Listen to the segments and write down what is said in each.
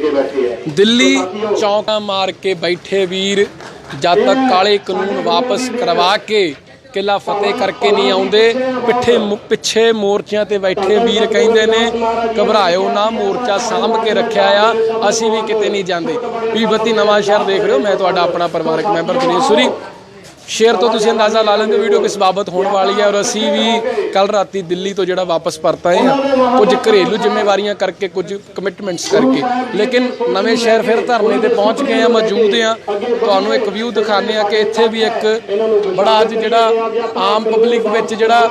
ਕੇ ਬੈਠੇ ਆ। ਦਿੱਲੀ ਚੌਂਕਾਂ ਮਾਰ ਕੇ ਬੈਠੇ ਵੀਰ ਜਦ ਤੱਕ ਕਾਲੇ ਕਾਨੂੰਨ ਵਾਪਸ ਕਰਵਾ ਕੇ ਕਿਲਾ ਫਤਿਹ ਕਰਕੇ ਨਹੀਂ ਆਉਂਦੇ ਪਿੱਠੇ ਪਿੱਛੇ ਮੋਰਚਿਆਂ ਤੇ ਬੈਠੇ ਵੀਰ ਕਹਿੰਦੇ ਨੇ ਘਬਰਾਇਓ ਨਾ ਮੋਰਚਾ ਸਾਂਭ ਕੇ ਰੱਖਿਆ ਆ ਅਸੀਂ ਵੀ ਕਿਤੇ ਨਹੀਂ ਜਾਂਦੇ। ਵੀ ਬੱਤੀ ਨਵਾਂ ਸ਼ਹਿਰ ਦੇਖ ਰਹੇ ਹੋ ਮੈਂ ਤੁਹਾਡਾ ਆਪਣਾ ਪਰਿਵਾਰਕ ਮੈਂਬਰ ਦਿਨੇਸ਼ ਸੂਰੀ। ਸ਼ੇਅਰ ਤੋਂ ਤੁਸੀਂ ਅੰਦਾਜ਼ਾ ਲਾ ਲੈਂਦੇ ਵੀਡੀਓ ਕਿਸ ਬਾਬਤ ਹੋਣ ਵਾਲੀ ਹੈ ਔਰ ਅਸੀਂ ਵੀ ਕੱਲ ਰਾਤੀ ਦਿੱਲੀ ਤੋਂ ਜਿਹੜਾ ਵਾਪਸ ਪਰਤ ਆਏ ਹਾਂ ਕੁਝ ਘਰੇਲੂ ਜ਼ਿੰਮੇਵਾਰੀਆਂ ਕਰਕੇ, ਕੁਝ ਕਮਿਟਮੈਂਟਸ ਕਰਕੇ। ਲੇਕਿਨ ਨਵੇਂ ਸ਼ਹਿਰ ਫਿਰ ਧਰਨੇ ਤੇ ਪਹੁੰਚ ਗਏ ਆ, ਮੌਜੂਦ ਆ। ਤੁਹਾਨੂੰ ਇੱਕ ਵਿਊ ਦਿਖਾਣੇ ਆ ਕਿ ਇੱਥੇ ਵੀ ਇੱਕ ਬੜਾ ਅੱਜ ਜਿਹੜਾ ਆਮ ਪਬਲਿਕ ਵਿੱਚ ਜਿਹੜਾ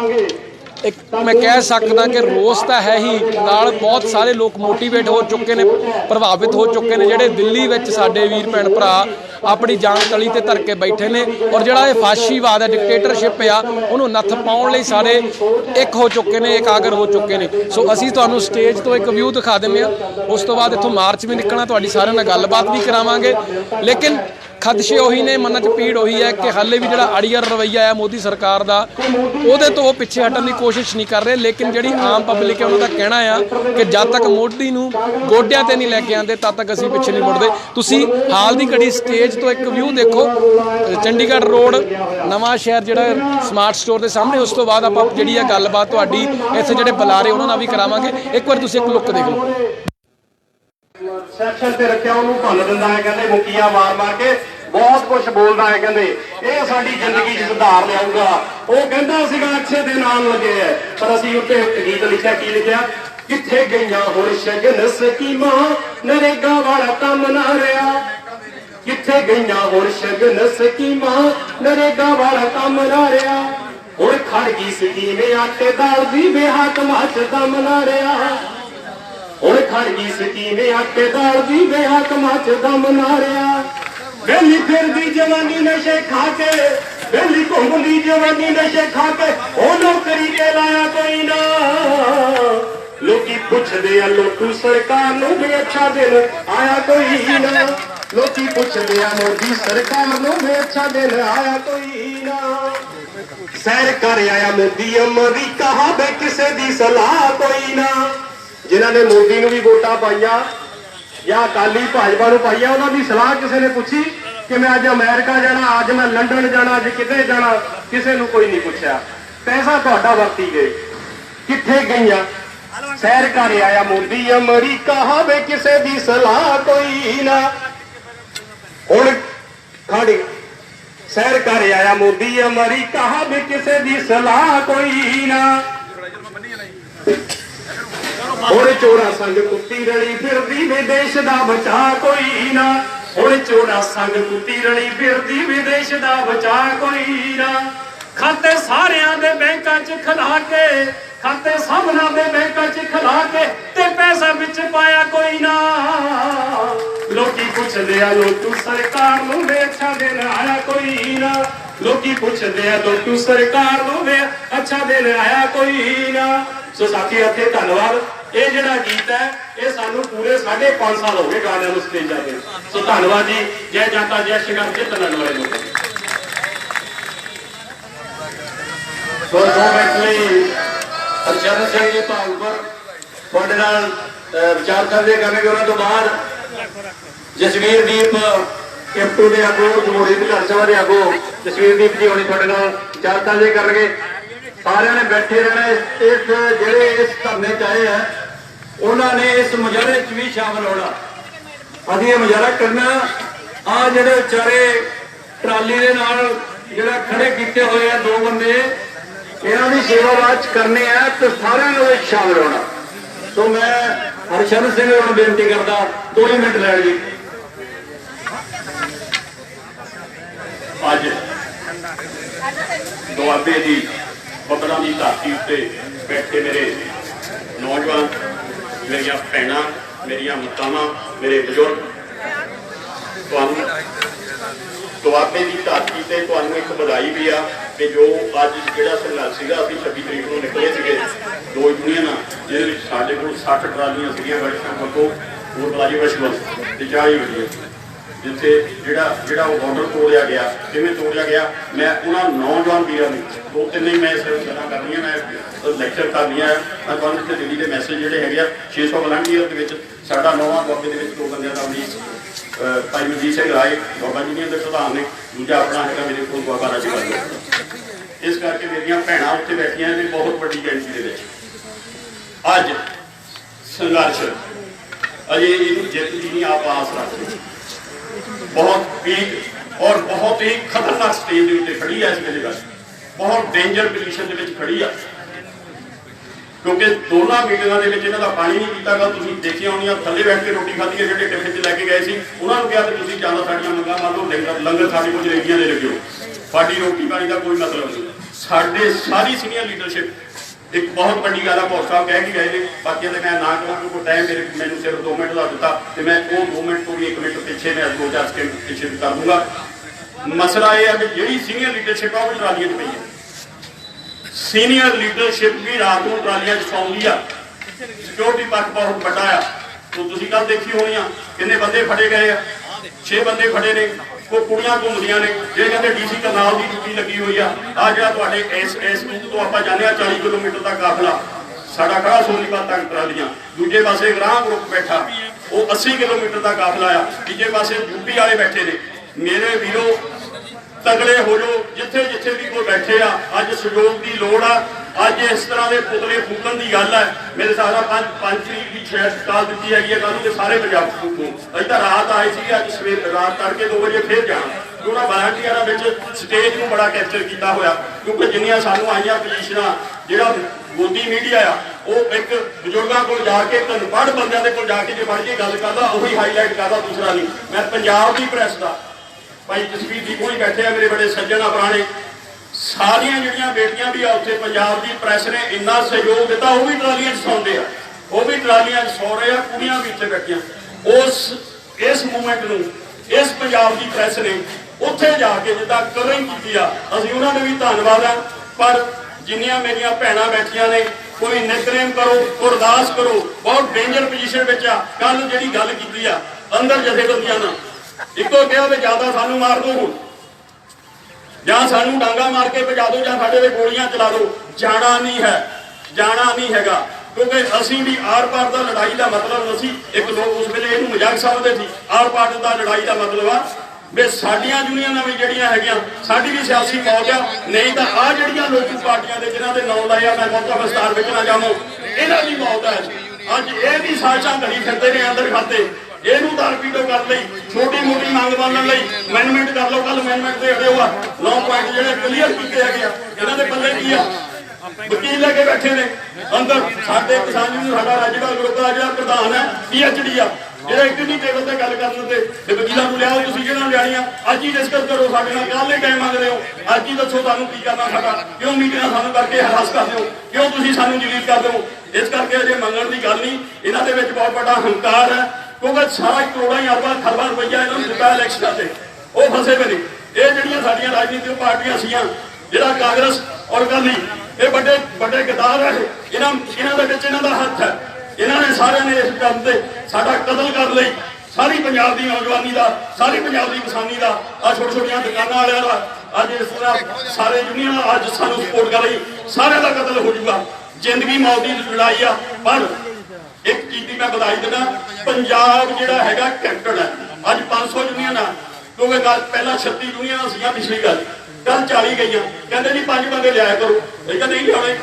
ਇੱਕ ਮੈਂ ਕਹਿ ਸਕਦਾ ਕਿ ਰੋਸ ਤਾਂ ਹੈ ਹੀ, ਨਾਲ ਬਹੁਤ ਸਾਰੇ ਲੋਕ ਮੋਟੀਵੇਟ ਹੋ ਚੁੱਕੇ ਨੇ, ਪ੍ਰਭਾਵਿਤ ਹੋ ਚੁੱਕੇ ਨੇ, ਜਿਹੜੇ ਦਿੱਲੀ ਵਿੱਚ ਸਾਡੇ ਵੀਰ ਭੈਣ ਭਰਾ ਆਪਣੀ ਜਾਨ ਤਲੀ ਤੇ ਧਰ ਕੇ ਬੈਠੇ ਨੇ ਔਰ ਜਿਹੜਾ ਇਹ ਫਾਸ਼ੀਵਾਦ ਹੈ ਡਿਕਟੇਟਰਸ਼ਿਪ ਆ, ਉਹਨੂੰ ਨੱਥ ਪਾਉਣ ਲਈ ਸਾਰੇ ਇੱਕ ਹੋ ਚੁੱਕੇ ਨੇ ਇਕਾਗਰ ਹੋ ਚੁੱਕੇ ਨੇ। ਸੋ ਅਸੀਂ ਤੁਹਾਨੂੰ ਸਟੇਜ ਤੋਂ ਇੱਕ ਵਿਊ ਦਿਖਾ ਦਿੰਦੇ ਆ ਉਸ ਤੋਂ ਬਾਅਦ ਇੱਥੋਂ ਮਾਰਚ ਵੀ ਨਿਕਲਣਾ, ਤੁਹਾਡੀ ਸਾਰਿਆਂ ਨਾਲ ਗੱਲਬਾਤ ਵੀ ਕਰਾਵਾਂਗੇ। ਲੇਕਿਨ ਖਦਸ਼ੇ ਉਹੀ ਨੇ ਮਨਾਂ 'ਚ ਪੀੜ ਉਹੀ ਹੈ ਕਿ ਹਾਲੇ ਵੀ ਜਿਹੜਾ ਅੜੀਅਰ ਰਵਈਆ ਹੈ ਮੋਦੀ ਸਰਕਾਰ ਦਾ, ਉਹਦੇ ਤੋਂ ਉਹ ਪਿੱਛੇ ਹਟਣ ਦੀ ਕੋਸ਼ਿਸ਼ ਨਹੀਂ ਕਰ ਰਹੇ। ਲੇਕਿਨ ਜਿਹੜੀ ਆਮ ਪਬਲਿਕ ਹੈ, ਉਹਨਾਂ ਦਾ ਕਹਿਣਾ ਆ ਕਿ ਜਦ ਤੱਕ ਮੋਦੀ ਨੂੰ ਗੋਡਿਆਂ ਤੇ ਨਹੀਂ ਲੈ ਕੇ ਆਉਂਦੇ, ਤਦ ਤੱਕ ਅਸੀਂ ਪਿੱਛੇ ਨਹੀਂ ਮੁੜਦੇ। ਤੁਸੀਂ ਹਾਲ ਦੀ ਘੜੀ ਸਟੇਜ ਤੋਂ ਇੱਕ ਵਿਊ ਦੇਖੋ ਅ, ਚੰਡੀਗੜ੍ਹ ਰੋਡ ਨਵਾਂ ਸ਼ਹਿਰ ਜਿਹੜਾ ਸਮਾਰਟ ਸਟੋਰ ਦੇ ਸਾਹਮਣੇ ਉਸ ਤੋਂ ਬਾਅਦ ਆਪਾਂ ਜਿਹੜੀ ਹੈ ਗੱਲਬਾਤ ਤੁਹਾਡੀ ਇੱਥੇ ਜਿਹੜੇ ਬੁਲਾਰੇ ਉਹਨਾਂ ਨਾਲ ਵੀ ਕਰਾਵਾਂਗੇ। ਇੱਕ ਵਾਰ ਤੁਸੀਂ ਇੱਕ ਲੁੱਕ ਦੇਖ ਲਓ। ਸੈਕਸ਼ਨ ਤੇ ਰੱਖਿਆ ਉਹਨੂੰ ਭੰਨ ਦਿੰਦਾ ਹੈ ਕਹਿੰਦੇ ਮੁਕੀਆਂ ਮਾਰ ਮਾਰ ਕੇ ਬਹੁਤ ਕੁਝ ਬੋਲਦਾ ਹੈ ਕਹਿੰਦੇ। ਇਹ ਸਾਡੀ ਜ਼ਿੰਦਗੀ 'ਚ ਸੁਧਾਰ ਲਿਆਊਗਾ। ਉਹ ਕਹਿੰਦਾ ਸੀਗਾ ਅੱਛੇ ਦੇ ਨਾਮ ਲੱਗੇ ਐ ਪਰ ਅਸੀਂ ਉੱਤੇ ਇੱਕ ਗੀਤ ਲਿਖਿਆ ਕੀ ਲਿਖਿਆ? ਕਿੱਥੇ ਗਈਆਂ ਹੁਣ ਸ਼ਗਨ ਸਕੀਮਾਂ? ਨਰੇਗਾ ਵਾਲਾ ਕੰਮ ਨਾ ਰਿਹਾ। ਕਿੱਥੇ ਗਈਆਂ ਹੁਣ ਸ਼ਗਨ ਸਕੀਮਾਂ ਨਰੇਗਾ ਵਾਲਾ ਕੰਮ ਨਾ ਰਿਹਾ। ਹੁਣ ਖੜ ਗਈ ਸਕੀਮ ਆਟੇ ਦਾਲ ਦੀ ਬੇਹਾਕਮਾਂ 'ਚ ਦਮ ਨਾ ਰਿਹਾ। ਹੁਣ ਖੜ ਗਈ ਸਕੀਮ ਆਟੇ ਦਾਲ ਦੀ ਬੇਹਾਕਮਾਂ 'ਚ ਦਮ ਨਾ ਰਿਹਾ। ਵੇਲੀ ਫਿਰਦੀ ਜਵਾਨੀ ਨਸ਼ੇ ਖਾ ਕੇ, ਵੇਲੀ ਘੁੰਮਦੀ ਜਵਾਨੀ ਨਸ਼ੇ ਖਾ ਕੇ, ਉਹ ਨੌਕਰੀ ਤੇ ਲਾਇਆ ਕੋਈ ਨਾ। ਲੋਕੀ ਪੁੱਛਦੇ ਆ, ਲੋਟੂ ਸਰਕਾਰ ਨੂੰ ਵੀ ਅੱਛਾ ਦਿਨ ਆਇਆ ਕੋਈ ਨਾ। ਲੋਕੀ ਪੁੱਛਦੇ ਆ, ਮੋਦੀ ਸਰਕਾਰ ਨੂੰ ਵੀ ਦਿਨ ਆਇਆ ਕੋਈ ਨਾ। ਸੈਰ ਕਰ ਆਇਆ ਮੋਦੀ, ਅਮਰੀਕਾ ਹਾਵੇ ਕਿਸੇ ਦੀ ਸਲਾਹ ਕੋਈ ਨਾ। ਜਿਨ੍ਹਾਂ ਨੇ ਮੋਦੀ ਨੂੰ ਵੀ ਵੋਟਾਂ ਪਾਈਆਂ ਜਾਂ ਅਕਾਲੀ ਭਾਜਪਾ ਨੂੰ ਪਾਈਆਂ, ਉਹਨਾਂ ਦੀ ਸਲਾਹ ਕਿਸੇ ਨੇ ਪੁੱਛੀ ਕਿ ਮੈਂ ਅੱਜ ਅਮਰੀਕਾ ਜਾਣਾ, ਅੱਜ ਮੈਂ ਲੰਡਨ ਜਾਣਾ, ਅੱਜ ਕਿਤੇ ਜਾਣਾ? ਕਿਸੇ ਨੂੰ ਕੋਈ ਨਹੀਂ ਪੁੱਛਿਆ। ਪੈਸਾ ਤੁਹਾਡਾ ਵਰਤੀ ਗਏ। ਕਿੱਥੇ ਗਈਆਂ? ਸੈਰ ਕਰ ਆਇਆ ਮੋਦੀ, ਅਮਰੀਕਾ ਹਾਵੇ ਕਿਸੇ ਦੀ ਸਲਾਹ ਕੋਈ ਨਾ। ਹੁਣ ਖੜੀ ਸੈਰ ਕਰ ਆਇਆ ਮੋਦੀ, ਅਮਰੀਕਾ ਹਾਵੇ ਕਿਸੇ ਦੀ ਸਲਾਹ ਕੋਈ ਨਾ। ਹੁਣ ਚੋਰਾ ਸੰਗ ਕੁੱਤੀ ਰਲੀ ਫਿਰਦੀ, ਵਿਦੇਸ਼ ਦਾ ਬਚਾ ਕੋਈ ਨਾ। ਹੁਣ ਚੋਰਾ ਸੰਗ ਕੁੱਤੀ ਰਲੀ ਫਿਰਦੀ, ਵਿਦੇਸ਼ ਦਾ ਬਚਾ ਕੋਈ ਨਾ। ਖਾਤੇ ਸਾਰਿਆਂ ਦੇ ਬੈਂਕਾਂ 'ਚ ਖਲਾ ਕੇ ਖਾਤੇ ਸਭਨਾਂ ਦੇ ਬੈਂਕਾਂ 'ਚ ਖਲਾ ਕੇ ਤੇ ਪੈਸਾ ਵਿੱਚ ਪਾਇਆ ਕੋਈ ਨਾ। ਲੋਕੀ ਪੁੱਛਦੇ ਆ, ਲੋਟੂ ਸਰਕਾਰ ਨੂੰ ਵੇ ਅੱਛਾ ਆਇਆ ਕੋਈ ਨਾ। ਲੋਕੀ ਪੁੱਛਦੇ ਆ, ਲੋਟੂ ਸਰਕਾਰ ਨੂੰ ਵੇ ਅੱਛਾ ਦਿਨ ਆਇਆ ਕੋਈ ਨਾ? ਸੋ ਸਾਥੀ ਇੱਥੇ ਧੰਨਵਾਦ। ਇਹ ਜਿਹੜਾ ਗੀਤ ਹੈ, ਇਹ ਸਾਨੂੰ ਪੂਰੇ 5.5 ਸਾਲ ਹੋ ਗਏ ਗਾਣਿਆਂ ਨੂੰ ਸਟੇਜਾਂ ਤੇ ਸੋ ਧੰਨਵਾਦ ਜੀ। ਜੈ ਜਾਤਾ, ਜੈ ਸ਼ਿਕਾਰ ਜਿੱਤ ਲੈਣ ਵਾਲੇ ਲੋਕ। ਸੋ ਦੋ ਮਿੰਟ ਲਈ ਅਰਜਨ ਸਿੰਘ ਜੀ ਭਾਗਪੁਰ ਤੁਹਾਡੇ ਨਾਲ ਵਿਚਾਰ ਸਾਂਝੇ ਕਰਨਗੇ, ਉਹਨਾਂ ਤੋਂ ਬਾਅਦ ਜਸਵੀਰ ਦੀਪ ਕਿਪਟੂ ਦੇ ਆਗੂ, ਜਮਹੂਰੀ ਵਿਧਾਨ ਸਭਾ ਦੇ ਆਗੂ ਜਸਵੀਰ ਦੀਪ ਜੀ ਹੋਣੀ ਤੁਹਾਡੇ ਨਾਲ ਵਿਚਾਰ ਸਾਂਝੇ ਕਰਨਗੇ। ਸਾਰਿਆਂ ਨੇ ਬੈਠੇ ਰਹਿਣਾ ਇਸ ਇਸ ਜਿਹੜੇ ਇਸ ਧਰਨੇ ਚ ਆਏ ਆ, ਉਹਨਾਂ ਨੇ ਇਸ ਮੁਜ਼ਾਹਰੇ 'ਚ ਵੀ ਸ਼ਾਮਲ ਹੋਣਾ। ਅਸੀਂ ਇਹ ਮੁਜ਼ਾਹਰਾ ਕਰਨਾ, ਆ ਜਿਹੜੇ ਵਿਚਾਰੇ ਟਰਾਲੀ ਦੇ ਨਾਲ ਜਿਹੜਾ ਖੜੇ ਕੀਤੇ ਹੋਏ ਆ ਦੋ ਬੰਦੇ ਇਹਨਾਂ ਦੀ ਸੇਵਾ ਬਾਅਦ 'ਚ ਕਰਨੀ ਤੇ ਸਾਰਿਆਂ ਨੂੰ ਵਿੱਚ ਸ਼ਾਮਲ ਹੋਣਾ। ਸੋ ਮੈਂ ਹਰਸ਼ਨ ਸਿੰਘ ਨੂੰ ਬੇਨਤੀ ਕਰਦਾ, ਦੋ ਹੀ ਮਿੰਟ ਲੈਣ ਜੀ ਅੱਜ ਦੁਆਬੇ ਦੀ ਬੱਬਰਾਂ ਦੀ ਧਰਤੀ ਉੱਤੇ ਬੈਠੇ ਮੇਰੇ ਨੌਜਵਾਨ, ਮੇਰੀਆਂ ਭੈਣਾਂ, ਮੇਰੀਆਂ ਮਾਤਾਵਾਂ, ਮੇਰੇ ਬਜ਼ੁਰਗ, ਤੁਹਾਨੂੰ ਦੁਆਬੇ ਦੀ ਧਰਤੀ ਤੇ ਤੁਹਾਨੂੰ ਇੱਕ ਵਧਾਈ ਵੀ ਆ ਕਿ ਜੋ ਅੱਜ ਜਿਹੜਾ ਸੰਘਰਸ਼ ਸੀਗਾ, ਅਸੀਂ 26 ਤਰੀਕ ਨੂੰ ਨਿਕਲੇ ਸੀਗੇ ਦੋ ਯੂਨੀਅਨਾਂ ਜਿਹਦੇ ਵਿੱਚ ਸਾਡੇ ਕੋਲ 60 ਟਰਾਲੀਆਂ ਸੀਗੀਆਂ ਵਰਸ਼ਾਂ ਕੋਲ, ਹੋਰ ਬਲਾਜੀ ਵਸ਼ਵਲ ਤੇ 40 ਵਜੇ ਜਿੱਥੇ ਜਿਹੜਾ ਜਿਹੜਾ ਉਹ ਬਾਰਡਰ ਤੋੜਿਆ ਗਿਆ, ਕਿਵੇਂ ਤੋੜਿਆ ਗਿਆ, ਮੈਂ ਉਹਨਾਂ ਨੌਜਵਾਨ ਵੀਰਾਂ ਨੂੰ ਦੋ ਤਿੰਨ ਹੀ ਮੈਂ ਇਸ ਗੱਲਾਂ ਕਰਨੀਆਂ, ਮੈਂ ਲੈਕਚਰ ਕਰਨੀਆਂ, ਮੈਂ ਤੁਹਾਨੂੰ ਇੱਥੇ ਦਿੱਲੀ ਦੇ ਮੈਸੇਜ ਜਿਹੜੇ ਹੈਗੇ ਆ 600 ਵਲੰਟੀਅਰ ਦੇ ਵਿੱਚ, ਸਾਡਾ ਨੌਵਾਂ ਬਾਬੇ ਦੇ ਵਿੱਚ ਦੋ ਬੰਦਿਆਂ ਦਾ ਅਮਰੀਕ ਅਹ ਭਾਈ ਮਨਜੀਤ ਸਿੰਘ ਰਾਏ ਬਾਬਾ ਜੀ ਦੇ ਪ੍ਰਧਾਨ ਨੇ ਦੂਜਾ ਆਪਣਾ ਹੈਗਾ ਮੇਰੇ ਕੋਲ ਬਾਬਾ ਰਾਜ ਇਸ ਕਰਕੇ ਮੇਰੀਆਂ ਭੈਣਾਂ ਉੱਥੇ ਬੈਠੀਆਂ ਨੇ ਬਹੁਤ ਵੱਡੀ ਗਿਣਤੀ ਦੇ ਵਿੱਚ। ਅੱਜ ਸੰਘਰਸ਼, ਅਜੇ ਇਹਨੂੰ ਜਿੱਤ ਦੀ ਨਹੀਂ ਆਪ ਆਸ ਰੱਖਦੇ। ਬਹੁਤ ਵੀਕ ਔਰ ਬਹੁਤ ਹੀ ਖਤਰਨਾਕ ਸਟੇਜ ਦੇ ਉੱਤੇ ਖੜੀ ਹੈ ਇਸ ਵੇਲੇ ਗੱਲ ਬਹੁਤ ਡੇਂਜਰ ਪੋਜੀਸ਼ਨ ਦੇ ਵਿੱਚ ਖੜੀ ਆ। ਕਿਉਂਕਿ ਦੋਨਾਂ ਮੀਟਿੰਗਾਂ ਦੇ ਵਿੱਚ ਇਹਨਾਂ ਦਾ ਪਾਣੀ ਨਹੀਂ ਕੀਤਾ ਪੀਤਾਗਾ, ਤੁਸੀਂ ਦੇਖਿਆ ਹੋਣੀਆਂ ਥੱਲੇ ਬੈਠ ਕੇ ਰੋਟੀ ਖਾਧੀ ਹੈ ਜਿਹੜੇ ਟਿਫਿਨ 'ਚ ਲੈ ਕੇ ਗਏ ਸੀ, ਉਹਨਾਂ ਨੂੰ ਕਿਹਾ ਕਿ ਤੁਸੀਂ ਜਾਂਦਾ ਸਾਡੀਆਂ ਮੰਗਾਂ ਮੰਨ ਲਓ, ਲੰਗਰ ਲੰਗਰ ਸਾਡੇ ਕੋਲ ਜਲੇਬੀਆਂ ਦੇ ਲੱਗਿਓ। ਸਾਡੀ ਰੋਟੀ ਪਾਣੀ ਦਾ ਕੋਈ ਮਤਲਬ ਨਹੀਂ। ਸਾਡੇ ਸਾਰੀ ਸੀਨੀਅਰ ਲੀਡਰਸ਼ਿਪ, ਇੱਕ ਬਹੁਤ ਵੱਡੀ ਗੱਲ ਆ ਭੋਰ ਸਾਹਿਬ ਕਹਿ ਕੇ ਗਏ ਨੇ, ਬਾਕੀਆਂ ਦੇ ਮੈਂ ਨਾ ਕਹਾਂ, ਕਿਉਂਕਿ ਟਾਈਮ ਮੇਰੇ ਮੈਨੂੰ ਸਿਰਫ 2 ਮਿੰਟ ਦਾ ਦਿੱਤਾ ਤੇ ਮੈਂ ਉਹ 2 ਮਿੰਟ ਤੋਂ ਵੀ 1 ਮਿੰਟ ਪਿੱਛੇ ਮੈਂ ਦੋ ਚਾਰ ਸਕਿੰਟ ਪਿੱਛੇ ਕਰ ਦੂੰਗਾ। ਮਸਲਾ ਇਹ ਹੈ ਕਿ ਜਿਹੜੀ ਸੀਨੀਅਰ ਲੀਡਰਸ਼ਿਪ ਆ, ਉਹ ਵੀ ਟਰਾਲੀਆਂ 'ਚ ਪਈ ਹੈ ਸੀਨੀਅਰ ਲੀਡਰਸ਼ਿਪ ਵੀ ਰਾਤ ਨੂੰ ਟਰਾਲੀਆਂ 'ਚ ਸੌਂਦੀ ਆ। ਸਿਕਿਉਰਿਟੀ ਪੱਖ ਬਹੁਤ ਵੱਡਾ ਆ। ਤੋ ਤੁਸੀਂ ਕੱਲ ਦੇਖੀ ਹੋਣੀ ਆ, ਕਿੰਨੇ ਬੰਦੇ ਫੜੇ ਗਏ ਆ। 6 ਬੰਦੇ ਫੜੇ ਨੇ ਕੋ ਕੁੜੀਆਂ ਘੁੰਮਦੀਆਂ ਨੇ। ਜਿਹੜੇ ਕਹਿੰਦੇ ਡੀਸੀ ਕਰਨਾਲ ਦੀ ਡਿਊਟੀ ਲੱਗੀ ਹੋਈ ਆ ਆ ਜਿਹੜਾ ਤੁਹਾਡੇ ਇਸ ਇਸ ਤੋਂ ਆਪਾਂ ਜਾਂਦੇ ਆ 40 ਕਿਲੋਮੀਟਰ ਦਾ ਕਾਫਲਾ, ਸਾਡਾ ਖੜਾ ਸੋਨੀਪਤ ਤੱਕ ਟਰਾਲੀਆਂ। ਦੂਜੇ ਪਾਸੇ ਗ੍ਰਾਮ ਗਰੁੱਪ ਬੈਠਾ, ਉਹ 80 ਕਿਲੋਮੀਟਰ ਦਾ ਕਾਫਲਾ ਆ। ਤੀਜੇ ਪਾਸੇ ਯੂਪੀ ਵਾਲੇ ਬੈਠੇ ਨੇ। ਮੇਰੇ ਵੀਰੋ ਤਗੜੇ ਹੋ ਜਾਓ, ਜਿੱਥੇ ਜਿੱਥੇ ਵੀ ਕੋਈ ਬੈਠੇ ਆ, ਅੱਜ ਸਹਿਯੋਗ ਦੀ ਲੋੜ ਆ, ਅੱਜ ਇਸ ਤਰ੍ਹਾਂ ਦੇ ਪੁਤਲੇ ਫੂਕਣ ਦੀ ਗੱਲ ਹੈ ਮੇਰੇ ਸਾਰਾ ਪੰਜ ਪੰਜ ਤਰੀਕ ਦੀ ਸ਼ਾਇਦ ਕਾਲ ਦਿੱਤੀ ਹੈਗੀ ਹੈ ਕੱਲ ਨੂੰ ਤੇ ਸਾਰੇ ਪੰਜਾਬ ਫੂਕੋ। ਅਸੀਂ ਤਾਂ ਰਾਤ ਆਏ ਸੀ ਅੱਜ ਸਵੇਰ, ਰਾਤ ਤੜਕੇ 2 ਵਜੇ ਫੇਰ ਜਾਣਾ। ਉਹਨਾਂ ਵਾਲੰਟੀਅਰਾਂ ਵਿੱਚ ਸਟੇਜ ਨੂੰ ਬੜਾ ਕੈਪਚਰ ਕੀਤਾ ਹੋਇਆ। ਕਿਉਂਕਿ ਜਿੰਨੀਆਂ ਸਾਨੂੰ ਆਈਆਂ ਪੋਜੀਸ਼ਨਾਂ ਜਿਹੜਾ ਮੋਦੀ ਮੀਡੀਆ ਆ, ਉਹ ਇੱਕ ਬਜ਼ੁਰਗਾਂ ਕੋਲ ਜਾ ਕੇ ਧਨਪੜ ਬੰਦਿਆਂ ਦੇ ਕੋਲ ਜਾ ਕੇ ਜੇ ਬੜ ਕੇ ਗੱਲ ਕਰਦਾ, ਉਹੀ ਹਾਈਲਾਈਟ ਕਰਦਾ ਦੂਸਰਾ ਨਹੀਂ। ਮੈਂ ਪੰਜਾਬ ਦੀ ਪ੍ਰੈਸ ਦਾ ਭਾਈ ਜਸਵੀਰ ਜੀ ਕੋਈ ਬੈਠੇ ਆ ਮੇਰੇ ਬੜੇ ਸੱਜਣ ਆ ਪੁਰਾਣੇ। ਸਾਰੀਆਂ ਜਿਹੜੀਆਂ ਬੇਟੀਆਂ ਵੀ ਆ ਉੱਥੇ ਪੰਜਾਬ ਦੀ ਪ੍ਰੈਸ ਨੇ ਇੰਨਾ ਸਹਿਯੋਗ ਦਿੱਤਾ, ਉਹ ਵੀ ਟਰਾਲੀਆਂ 'ਚ ਸੌਂਦੇ ਆ। ਉਹ ਵੀ ਟਰਾਲੀਆਂ 'ਚ ਸੌ ਰਹੇ ਆ, ਕੁੜੀਆਂ ਵੀ ਉੱਥੇ ਬੈਠੀਆਂ। ਉਸ, ਇਸ ਮੂਵਮੈਂਟ ਨੂੰ, ਇਸ ਪੰਜਾਬ ਦੀ ਪ੍ਰੈਸ ਨੇ ਉੱਥੇ ਜਾ ਕੇ ਜਿੱਦਾਂ ਕਵਰਿੰਗ ਕੀਤੀ ਆ, ਅਸੀਂ ਉਹਨਾਂ ਦੇ ਵੀ ਧੰਨਵਾਦ ਆ। ਪਰ ਜਿੰਨੀਆਂ ਮੇਰੀਆਂ ਭੈਣਾਂ ਬੈਠੀਆਂ ਨੇ, ਕੋਈ ਨਿਤਨੇਮ ਕਰੋ, ਗੁਰਦਾਸ ਕਰੋ, ਬਹੁਤ ਡੇਂਜਰ ਪੋਜੀਸ਼ਨ ਵਿੱਚ ਆ। ਕੱਲ ਜਿਹੜੀ ਗੱਲ ਕੀਤੀ ਆ, ਅੰਦਰ ਜਥੇਬੰਦੀਆਂ ਨਾਲ। ਇੱਕੋ ਕਿਹਾ ਵੀ ਜ਼ਿਆਦਾ ਸਾਨੂੰ ਮਾਰ ਦੋ। ਜਾਂ ਸਾਨੂੰ ਡਾਂਗਾ ਮਾਰ ਕੇ ਭਜਾ ਦਿਓ ਜਾਂ ਸਾਡੇ ਤੇ ਗੋਲੀਆਂ ਚਲਾ ਦਿਓ ਜਾਣਾ ਨਹੀਂ ਹੈ। ਜਾਣਾ ਨਹੀਂ ਹੈਗਾ। ਕਿਉਂਕਿ ਅਸੀਂ ਵੀ ਆਰ ਪਾਰ ਦਾ ਲੜਾਈ ਦਾ ਮਤਲਬ ਅਸੀਂ ਇੱਕ ਲੋਕ ਉਸ ਵੇਲੇ ਇਹਨੂੰ ਮਜ਼ਾਕ ਸਮਝਦੇ ਸੀ। ਆਰ ਪਾਰ ਦਾ ਲੜਾਈ ਦਾ ਮਤਲਬ ਆ ਵੀ ਸਾਡੀਆਂ ਯੂਨੀਅਨਾਂ ਵੀ ਜਿਹੜੀਆਂ ਹੈਗੀਆਂ, ਸਾਡੀ ਵੀ ਸਿਆਸੀ ਫੌਜ ਆ। ਨਹੀਂ ਤਾਂ ਆ ਜਿਹੜੀਆਂ ਲੋਕੀ ਪਾਰਟੀਆਂ ਦੇ ਜਿਨ੍ਹਾਂ ਦੇ ਨਾਂ ਲਾਏ ਆ, ਮੈਂ ਬਹੁਤਾ ਵਿਸਤਾਰ ਵਿੱਚ ਨਾ ਜਾਵਾਂ। ਇਹਨਾਂ ਦੀ ਮੌਤ ਹੈ ਅੱਜ ਇਹ ਵੀ ਸਾਜ਼ਿਸ਼ਾਂ ਘੜੀ ਫਿਰਦੇ ਨੇ ਅੰਦਰ ਖਾਤੇ ਇਹਨੂੰ ਤਾਂ ਰਿਪੀਟੋ ਕਰ ਲਈ, ਛੋਟੀ ਮੋਟੀ ਮੰਗ ਮੰਨਣ ਲਈ ਅਮੈਂਡਮੈਂਟ ਕਰ ਲਓ ਕੱਲ ਅਮੈਂਡਮੈਂਟ ਦੇ ਅੜੇ ਹੋਆ 9 ਪੁਆਇੰਟ ਜਿਹੜੇ ਕਲੀਅਰ ਕੀਤੇ ਹੈਗੇ ਆ, ਇਹਨਾਂ ਦੇ ਪੱਲੇ ਕੀ ਆ? ਵਕੀਲ ਲੈ ਕੇ ਬੈਠੇ ਨੇ, ਅੰਦਰ। ਸਾਡੇ ਕਿਸਾਨ ਯੂਨੀਅਨ ਸਾਡਾ ਰਾਜਪਾਲ ਗਰੁੱਪ ਦਾ ਜਿਹੜਾ ਪ੍ਰਧਾਨ ਹੈ ਪੀਐਚਡੀ ਆ। ਜਿਹੜਾ ਇੱਕ ਨਹੀਂ ਟੇਬਲ ਤੇ ਗੱਲ ਕਰਨ ਤੇ ਤੇ ਵਕੀਲਾਂ ਨੂੰ ਲਿਆਓ, ਤੁਸੀਂ ਜਿਹੜਾ ਲਿਆਣੀਆਂ ਅੱਜ ਹੀ ਡਿਸਕਸ ਕਰੋ ਸਾਡੇ ਨਾਲ ਕੱਲ ਹੀ ਟਾਈਮ ਮੰਗਦੇ ਹੋ। ਅੱਜ ਹੀ ਦੱਸੋ ਤੁਹਾਨੂੰ ਕੀ ਕਰਨਾ ਸਾਡਾ। ਕਿਉਂ ਮੀਟਿੰਗਾਂ ਸਾਨੂੰ ਕਰਕੇ ਹਰਾਸ ਕਰਦੇ ਹੋ? ਕਿਉਂ ਤੁਸੀਂ ਸਾਨੂੰ ਜਲੀਲ ਕਰਦੇ ਹੋ? ਇਸ ਕਰਕੇ ਅਜੇ ਮੰਗਣ ਦੀ ਗੱਲ ਨਹੀਂ। ਇਹਨਾਂ ਦੇ ਵਿੱਚ ਬਹੁਤ ਵੱਡਾ ਹੰਕਾਰ ਹੈ। ਕਿਉਂਕਿ ਸਾਰਾ ਕਰੋੜਾਂ ਹੀ ਅਰਬਾਂ ਖਰਬਾਂ ਰੁਪਈਆ ਇਹਨਾਂ ਨੂੰ ਦਿੱਤਾ ਇਲੈਕਸ਼ਨਾਂ ਤੇ। ਉਹ ਫਸੇ ਹੋਏ ਨੇ। ਇਹ ਜਿਹੜੀਆਂ ਸਾਡੀਆਂ ਰਾਜਨੀਤਿਕ ਪਾਰਟੀਆਂ ਸੀਆਂ ਜਿਹੜਾ ਕਾਂਗਰਸ ਔਰ ਅਕਾਲੀ ਇਹ ਵੱਡੇ ਵੱਡੇ ਗਦਾਰ ਹੈ ਇਹਨਾਂ ਇਹਨਾਂ ਦੇ ਵਿੱਚ ਇਹਨਾਂ ਦਾ ਹੱਥ ਹੈ। ਇਹਨਾਂ ਨੇ ਸਾਰਿਆਂ ਨੇ ਇਸ ਕੰਮ ਤੇ ਸਾਡਾ ਕਤਲ ਕਰ ਲਈ ਸਾਰੀ ਪੰਜਾਬ ਦੀ ਨੌਜਵਾਨੀ ਦਾ, ਸਾਰੀ ਪੰਜਾਬ ਦੀ ਕਿਸਾਨੀ ਦਾ ਆ ਛੋਟੇ ਛੋਟੀਆਂ ਦੁਕਾਨਾਂ ਵਾਲਿਆਂ ਦਾ, ਅੱਜ ਇਸ ਤਰ੍ਹਾਂ ਸਾਰੇ ਯੂਨੀਅਨ ਅੱਜ ਸਾਨੂੰ ਸਪੋਰਟ ਕਰ ਰਹੀ ਸਾਰਿਆਂ ਦਾ ਕਤਲ ਹੋ ਜਾਊਗਾ। ਜ਼ਿੰਦਗੀ ਮੌਤ ਦੀ ਲੜਾਈ ਆ, ਪਰ ਇੱਕ ਚੀਜ਼ ਦੀ ਮੈਂ ਵਧਾਈ ਦਿੰਦਾ, ਪੰਜਾਬ ਜਿਹੜਾ ਹੈਗਾ ਕੈਪਟਨ ਹੈ। ਅੱਜ 500 ਯੂਨੀਅਨ ਕਿਉਂਕਿ ਗੱਲ ਪਹਿਲਾਂ 36 ਯੂਨੀਅਨ ਸੀਗੀਆਂ ਪਿਛਲੀ ਗੱਲ। ਕੱਲ 40 ਗਈਆਂ। ਕਹਿੰਦੇ ਜੀ ਪੰਜ ਬੰਦੇ ਲਿਆਇਆ ਕਰੋ। ਇਹ ਤਾਂ ਨਹੀਂ ਲਿਆਉਣੇ।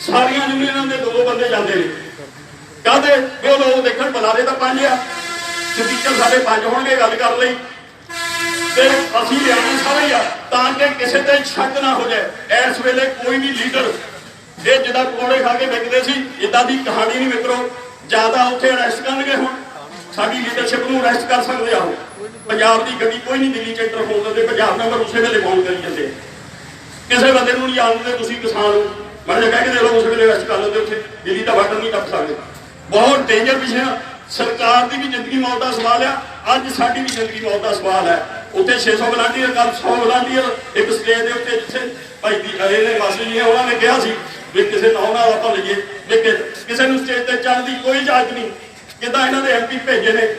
ਸਾਰੀਆਂ ਯੂਨੀਅਨਾਂ ਦੇ ਦੋ ਦੋ ਬੰਦੇ ਜਾਂਦੇ ਨੇ। ਕਹਿੰਦੇ, ਵੀ ਉਹ ਲੋਕ ਦੇਖਣ ਬੁਲਾਰੇ ਤਾਂ ਪੰਜ ਆ। ਸਪੀਕਰ ਸਾਡੇ ਪੰਜ ਹੋਣਗੇ ਗੱਲ ਕਰ ਲਈ। ਤੇ ਅਸੀਂ ਲਿਆਉਣੇ ਸਾਰੇ ਆ। ਤਾਂ ਕਿ ਕਿਸੇ ਤੇ ਸ਼ੱਕ ਨਾ ਹੋ ਜਾਏ। ਇਸ ਵੇਲੇ ਕੋਈ ਵੀ ਲੀਡਰ ਇਹ ਜਿਹਦਾ ਪਕੌੜੇ ਖਾ ਕੇ ਵਿਕਦੇ ਸੀ ਇਦਾਂ ਦੀ ਕਹਾਣੀ ਨਹੀਂ ਮਿੱਤਰੋ। ਜ਼ਿਆਦਾ ਉੱਥੇ ਅਰੈਸਟ ਕਰਨਗੇ ਹੁਣ। ਸਾਡੀ ਲੀਡਰਸ਼ਿਪ ਨੂੰ ਅਰੈਸਟ ਕਰ ਸਕਦੇ ਆ ਪੰਜਾਬ ਦੀ ਗੱਡੀ ਕੋਈ ਨਹੀਂ ਦਿੱਲੀ ਚ ਇੰਟਰ ਹੋਣ ਦਿੰਦੇ, ਪੰਜਾਬ ਨੰਬਰ ਉਸੇ ਵੇਲੇ ਫੋਨ ਕਰੀ ਜਾਂਦੇ। ਕਿਸੇ ਬੰਦੇ ਨੂੰ ਨਹੀਂ ਆਉਂਦੇ ਤੁਸੀਂ ਕਿਸਾਨ ਹੋ। ਮੈਂ ਜੇ ਕਹਿ ਕੇ ਦੇ ਲਓ, ਉਸ ਵੇਲੇ ਅਰੈਸਟ ਕਰ ਲੈਂਦੇ ਉੱਥੇ। ਦਿੱਲੀ ਦਾ ਵਾਟਰ ਨਹੀਂ ਟੱਪ ਸਕਦੇ। ਬਹੁਤ ਡੇਂਜਰ ਵਿਸ਼ਾ ਸਰਕਾਰ ਦੀ ਵੀ ਜ਼ਿੰਦਗੀ ਮੌਤ ਦਾ ਸਵਾਲ ਆ। ਅੱਜ ਸਾਡੀ ਵੀ ਜ਼ਿੰਦਗੀ ਮੌਤ ਦਾ ਸਵਾਲ ਹੈ। ਉੱਥੇ 600 ਵਲਾਂਟੀਅਰ ਕੱਲ 100 ਵਲਾਂਟੀਅਰ ਇੱਕ ਸਟੇਜ ਦੇ ਉੱਤੇ ਜਿੱਥੇ ਭਾਈ ਦੀ ਇਹਨੇ ਮਾਸਟਰ ਜੀ ਉਹਨਾਂ ਨੇ ਕਿਹਾ ਸੀ ਵੀ ਕਿਸੇ ਨਾਂ ਨਾਲ ਆਪਾਂ ਲਈਏ। ਵੀ ਕਿਸੇ ਨੂੰ ਸਟੇਜ ਤੇ ਚੜ੍ਹਨ ਦੀ ਕੋਈ ਇਜਾਜ਼ਤ ਨਹੀਂ। ਕਿੱਦਾਂ ਇਹਨਾਂ ਦੇ ਐਮਪੀ ਭੇਜੇ ਨੇ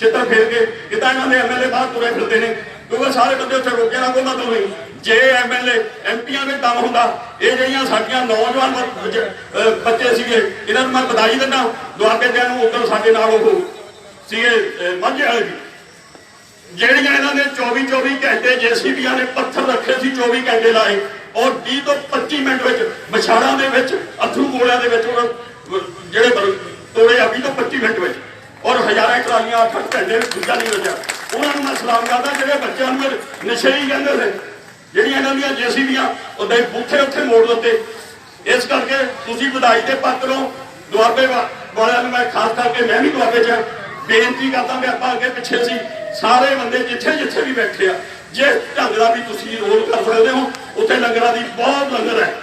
ਚਿੱਤਰ ਫੇਰ ਕੇ ਕਿੱਦਾਂ ਇਹਨਾਂ ਦੇ ਐਮਐਲਏ ਬਾਹਰ ਤੁਰੇ ਫਿਰਦੇ ਨੇ, ਕਿਉਂਕਿ ਸਾਰੇ ਬੰਦੇ ਉੱਥੇ ਰੋਕਿਆ ਨਾ ਕੋਈ ਮਤਲਬ ਨਹੀਂ ਜੇ ਐਮਐਲਏ ਐਮਪੀਆਂ ਦੇ ਕੰਮ ਹੁੰਦਾ, ਇਹ ਜਿਹੜੀਆਂ ਸਾਡੀਆਂ ਨੌਜਵਾਨ ਬ- ਬੱਚੇ ਸੀਗੇ, ਇਹਨਾਂ ਨੂੰ ਮੈਂ ਵਧਾਈ ਦਿੰਦਾ, ਦੁਆਬੇ ਦਿਆਂ ਨੂੰ ਉਦੋਂ ਸਾਡੇ ਨਾਲ ਉਹ ਸੀਗੇ, ਅਹ ਵਾਲੇ ਜਿਹੜੀਆਂ ਇਹਨਾਂ ਨੇ 24 24 ਘੰਟੇ ਜੇਸੀਬੀਆਂ ਨੇ ਪੱਥਰ ਰੱਖੇ ਸੀ 24 ਘੰਟੇ ਲਾਏ। ਔਰ 20 ਤੋਂ 25 ਮਿੰਟ ਵਿੱਚ ਵਿਛਾੜਾਂ ਦੇ ਵਿੱਚ, ਅਥਰੂ ਗੋਲਿਆਂ ਦੇ ਵਿੱਚ ਉਹ ਜਿਹੜੇ ਤੋੜੇ ਆ 20 ਤੋਂ 25 ਮਿੰਟ ਵਿੱਚ। ਔਰ ਹਜ਼ਾਰਾਂ ਟਰਾਲੀਆਂ 8 ਘੰਟੇ ਦੂਜਾ ਨਹੀਂ ਵਜਿਆ। ਉਹਨਾਂ ਨੂੰ ਮੈਂ ਸਲਾਮ ਕਰਦਾ, ਜਿਹੜੇ ਬੱਚਿਆਂ ਨੂੰ ਨਸ਼ੇ ਹੀ ਕਹਿੰਦੇ ਨੇ, ਜਿਹੜੀਆਂ ਇਹਨਾਂ ਦੀਆਂ ਜੇਸੀਬੀਆਂ ਉਹਦੇ ਬੂਥੇ ਉੱਥੇ ਮੋੜ ਦਿੱਤੇ। ਇਸ ਕਰਕੇ ਤੁਸੀਂ ਵਧਾਈ ਦੇ ਪਾਤਰ ਹੋ ਦੁਆਬੇ ਵਾਲਿਆਂ ਨੂੰ ਮੈਂ ਖਾਸ ਕਰਕੇ, ਮੈਂ ਵੀ ਦੁਆਬੇ 'ਚ ਬੇਨਤੀ ਕਰਦਾ ਵੀ ਆਪਾਂ ਅੱਗੇ ਪਿੱਛੇ ਸੀ। ਸਾਰੇ ਬੰਦੇ ਜਿੱਥੇ ਜਿੱਥੇ ਵੀ ਬੈਠੇ ਆ ਜੇ ਢੰਗ ਦਾ ਵੀ ਤੁਸੀਂ ਰੋਲ ਕਰ ਸਕਦੇ ਹੋ, ਉੱਥੇ ਲੰਗਰਾਂ ਦੀ ਬਹੁਤ ਲੰਗਰ ਹੈ।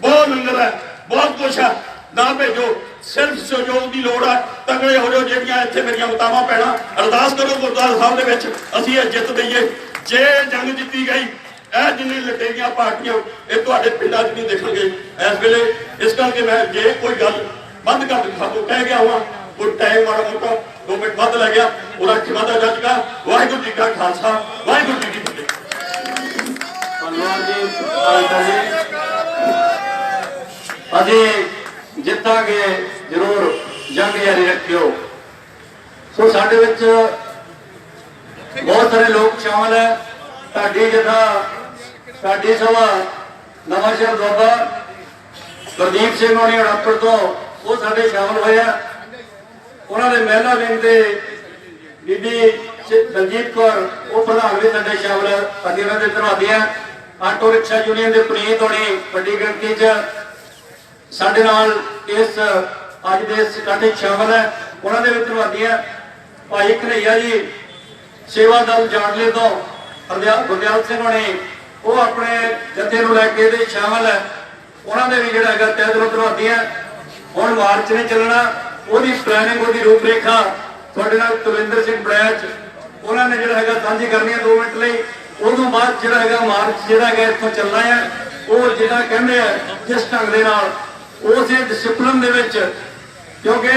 ਬਹੁਤ ਲੰਗਰ ਹੈ, ਬਹੁਤ ਕੁਛ ਹੈ। ਨਾ ਭੇਜੋ, ਸਿਰਫ ਸਹਿਯੋਗ ਦੀ ਲੋੜ ਹੈ। ਤਗੜੇ ਹੋ ਜਾਓ ਜਿਹੜੀਆਂ ਇੱਥੇ ਮੇਰੀਆਂ ਮਤਾਵਾਂ ਪੈਣਾ। ਅਰਦਾਸ ਕਰੋ ਗੁਰਦੁਆਰਾ ਸਾਹਿਬ ਦੇ ਵਿੱਚ, ਅਸੀਂ ਇਹ ਜਿੱਤ ਦਈਏ। ਜੇ ਜੰਗ ਜਿੱਤੀ ਗਈ, ਇਹ ਜਿੰਨੇ ਲਟੇਰੀਆਂ ਪਾਰਟੀਆਂ ਇਹ ਤੁਹਾਡੇ ਪਿੰਡਾਂ 'ਚ ਨਹੀਂ ਦੇਖਣਗੇ। ਇਸ ਵੇਲੇ ਇਸ ਕਰਕੇ ਮੈਂ ਜੇ ਕੋਈ ਗੱਲ ਬੰਦ ਕਰ ਖਾਤੋਂ ਕਹਿ ਗਿਆ ਹਾਂ ਕੋਈ ਟਾਈਮ ਮਾੜਾ ਮੋਟਾ ਦੋ ਮਿੰਟ ਵੱਧ ਲੱਗ ਗਿਆ। ਉਹਦਾ ਖਿਮਾ ਦਾ ਵਾਹਿਗੁਰੂ ਜੀ ਕਾ ਖਾਲਸਾ, ਵਾਹਿਗੁਰੂ ਜੀ ਕੀ ਫਤਿਹ। ਧੰਨਵਾਦ ਜੀ ਆਇਤਾ ਜੀ ਅਸੀਂ ਜਿੱਤਾਂਗੇ, ਜ਼ਰੂਰ ਜੰਗ ਜਾਰੀ ਰੱਖਿਓ। ਸੋ ਸਾਡੇ ਵਿੱਚ ਬਹੁਤ ਸਾਰੇ ਲੋਕ ਸ਼ਾਮਲ ਹੈ। ਢਾਡੀ ਜਥਾ ਸਾਡੀ ਸਭਾ, ਨਵਾਂ ਸ਼ਹਿਰ ਦੋਬਾ ਗੁਰਦੀਪ ਸਿੰਘ ਹੋਣੀ ਹੜੱਪੜ ਤੋਂ ਉਹ ਸਾਡੇ ਸ਼ਾਮਲ ਹੋਏ ਆ। ਉਹਨਾਂ ਦੇ ਮਹਿਲਾ ਵਿੰਗ ਦੇ ਬੀਬੀ ਸ- ਦਲਜੀਤ ਕੌਰ, ਉਹ ਪ੍ਰਧਾਨ ਵੀ ਸਾਡੇ ਸ਼ਾਮਲ ਅਸੀਂ ਉਹਨਾਂ ਦੇ ਧੰਨਵਾਦੀ ਹਾਂ ਆਟੋ ਰਿਕਸ਼ਾ ਯੂਨੀਅਨ ਦੇ ਪ੍ਰੀਤ ਹੋਣੀ, ਵੱਡੀ ਗਿਣਤੀ 'ਚ ਸਾਡੇ ਨਾਲ ਇਸ, ਅੱਜ ਦੇ ਇਸ ਸ਼ਾਮਲ ਹੈ ਉਹਨਾਂ ਦੇ ਵੀ ਧੰਨਵਾਦੀ ਹਾਂ ਭਾਈ ਕਨਈਆ ਜੀ, ਸੇਵਾ ਦਲ ਜਾਣਲੇ ਤੋਂ ਗੁਰਦਿਆਲ ਸਿੰਘ ਹੋਣੀ, ਉਹ ਆਪਣੇ ਜੱਥੇ ਨੂੰ ਲੈ ਕੇ ਇਹਦੇ ਸ਼ਾਮਲ ਹੈ ਉਹਨਾਂ ਦੇ ਵੀ ਜਿਹੜਾ ਹੈਗਾ ਤਹਿ ਦਿਲੋਂ ਧੰਨਵਾਦੀ ਹਾਂ ਹੁਣ ਮਾਰਚ ਨੇ ਚੱਲਣਾ, ਉਹਦੀ ਪਲੈਨਿੰਗ ਉਹਦੀ ਰੂਪਰੇਖਾ ਤੁਹਾਡੇ ਨਾਲ ਤੁਲਿੰਦਰ ਸਿੰਘ ਬੜੈਚ ਉਹਨਾਂ ਨੇ ਜਿਹੜਾ ਹੈਗਾ ਸਾਂਝੀ ਕਰਨੀ ਹੈ 2 ਮਿੰਟ ਲਈ। ਉਦੋਂ ਬਾਅਦ ਜਿਹੜਾ ਹੈਗਾ ਮਾਰਚ ਜਿਹੜਾ ਹੈਗਾ ਇੱਥੋਂ ਚੱਲਣਾ ਹੈ। ਉਹ ਜਿਹੜਾ ਕਹਿੰਦੇ ਆ, ਜਿਸ ਢੰਗ ਦੇ ਨਾਲ। ਉਸੇ ਡਿਸਪਲਿਨ ਦੇ ਵਿੱਚ, ਕਿਉਂਕਿ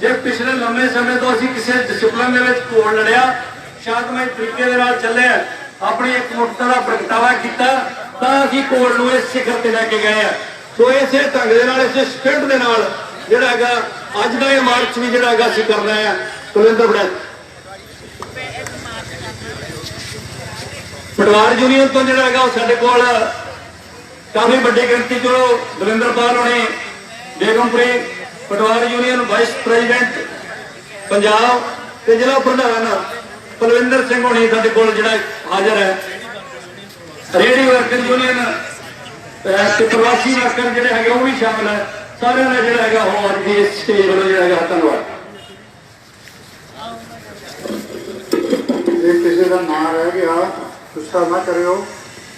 ਜੇ ਪਿਛਲੇ ਲੰਮੇ ਸਮੇਂ ਤੋਂ ਅਸੀਂ ਕਿਸੇ ਡਿਸਪਲਿਨ ਦੇ ਵਿੱਚ ਕੋਲ ਲੜਿਆ, ਸ਼ਾਂਤਮਈ ਤਰੀਕੇ ਦੇ ਨਾਲ ਚੱਲੇ ਆਪਣੀ ਇੱਕ ਮੁਕਤਾ ਦਾ ਪ੍ਰਗਟਾਵਾ ਕੀਤਾ, ਤਾਂ ਅਸੀਂ ਕੋਲ ਨੂੰ ਇਸ ਸਿਖਰ ਤੇ ਲੈ ਕੇ ਗਏ ਆ। ਸੋ ਇਸੇ ਢੰਗ ਦੇ ਨਾਲ, ਇਸੇ ਸਪਿਰਟ ਦੇ ਨਾਲ ਜਿਹੜਾ ਹੈਗਾ, ਅੱਜ ਦਾ ਇਹ ਮਾਰਚ ਵੀ ਜਿਹੜਾ ਹੈਗਾ ਅਸੀਂ ਕਰਨਾ ਹੈ। ਕੁਲਿੰਦਰ ਬੜਾ ਪਟਵਾਰ ਯੂਨੀਅਨ ਤੋਂ ਜਿਹੜਾ ਹੈਗਾ ਉਹ ਸਾਡੇ ਕੋਲ ਕਾਫੀ ਵੱਡੀ ਗਿਣਤੀ ਚੋਂ ਦਵਿੰਦਰਪਾਲ ਹੋਣੇ, ਬੇਗਮਪੁਰੀ ਪਟਵਾਰ ਯੂਨੀਅਨ ਵਾਈਸ ਪ੍ਰੈਜ਼ੀਡੈਂਟ ਪੰਜਾਬ ਤੇ ਜ਼ਿਲ੍ਹਾ ਪ੍ਰਧਾਨ ਪਲਵਿੰਦਰ ਸਿੰਘ ਹੋਣੀ ਸਾਡੇ ਕੋਲ ਜਿਹੜਾ ਹਾਜ਼ਰ ਹੈ। ਰੇਡੀਓ ਵਰਕਰ ਯੂਨੀਅਨ ਤੇ ਪ੍ਰਵਾਸੀ ਵਰਕਰ ਜਿਹੜੇ ਹੈਗੇ ਉਹ ਵੀ ਸ਼ਾਮਲ ਹੈ। ਸਾਰਿਆਂ ਦਾ ਜਿਹੜਾ ਹੈਗਾ ਉਹ ਅੱਜ ਦੀ ਇਸ ਸਟੇਜ ਵੱਲੋਂ ਜਿਹੜਾ ਹੈਗਾ ਧੰਨਵਾਦ। ਜੇ ਕਿਸੇ ਦਾ ਨਾਂ ਰਹਿ ਗਿਆ, ਗੁੱਸਾ ਨਾ ਕਰਿਓ।